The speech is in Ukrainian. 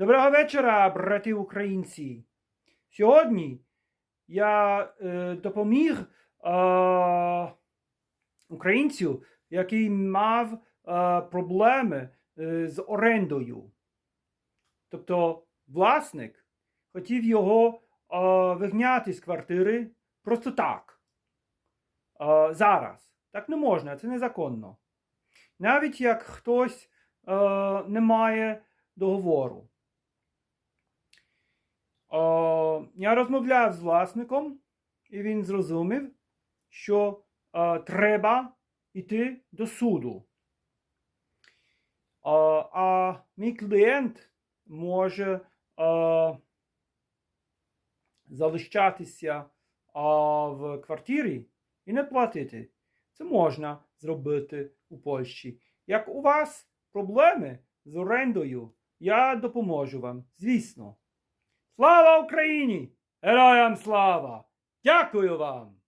Доброго вечора, брати українці. Сьогодні я е, допоміг е, українцю, який мав е, проблеми е, з орендою. Тобто власник хотів його е, вигняти з квартири просто так. Е, зараз. Так не можна, це незаконно. Навіть як хтось е, не має договору. Е, я розмовляв з власником, і він зрозумів, що е, треба йти до суду. Е, а мій клієнт може е, залишатися е, в квартирі і не платити. Це можна зробити у Польщі. Як у вас проблеми з орендою, я допоможу вам, звісно. Слава Україні! Героям слава! Дякую вам!